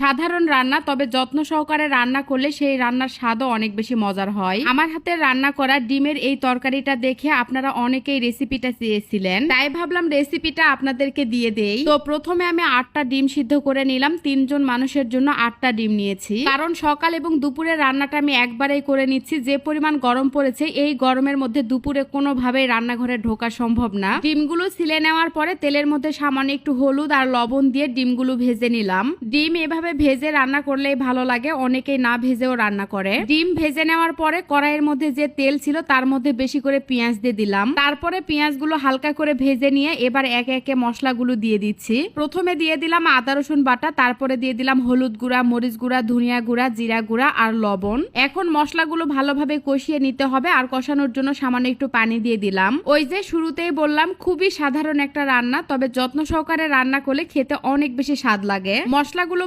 সাধারণ রান্না, তবে যত্ন সহকারে রান্না করলে সেই রান্নার স্বাদও অনেক বেশি মজার হয়। আমার হাতে রান্না করা ডিমের এই তরকারিটা দেখে আপনারা অনেকেই রেসিপিটা চেয়েছিলেন। তাই ভাবলাম রেসিপিটা আপনাদেরকে দিয়ে দেই। তো প্রথমে আমি আটটা ডিম সিদ্ধ করে নিলাম। তিনজন মানুষের জন্য আটটা ডিম নিয়েছি। কারণ সকাল এবং দুপুরে রান্নাটা আমি একবারেই করে নিচ্ছি। যে পরিমাণ গরম পড়েছে, এই গরমের মধ্যে দুপুরে কোনোভাবেই রান্নাঘরে ঢোকা সম্ভব না। ডিমগুলো ছিলে নেওয়ার পরে তেলের মধ্যে সামান্য একটু হলুদ আর লবণ দিয়ে ডিমগুলো ভেজে নিলাম। ডিম এভাবে ভেজে রান্না করলেই ভালো লাগে। অনেকেই না ভেজেও রান্না করে। ডিম ভেজে নেওয়ার পরে কড়াইয়ের মধ্যে যে তেল ছিল তার মধ্যে বেশি করে পেঁয়াজ দিয়ে দিলাম। তারপরে পেঁয়াজগুলো হালকা করে ভেজে নিয়ে এবার একে একে মশলাগুলো দিয়ে দিচ্ছি। প্রথমে দিয়ে দিলাম আদা, রসুন বাটা, তারপরে দিয়ে দিলাম হলুদ গুঁড়া, মরিচ গুঁড়া, ধনিয়া গুঁড়া, জিরা গুঁড়া আর লবণ। এখন মশলাগুলো ভালোভাবে কষিয়ে নিতে হবে আর কষানোর জন্য সামান্য একটু পানি দিয়ে দিলাম। ওই যে শুরুতেই বললাম, খুবই সাধারণ একটা রান্না, তবে যত্ন সহকারে রান্না করলে খেতে অনেক বেশি স্বাদ লাগে। মশলাগুলো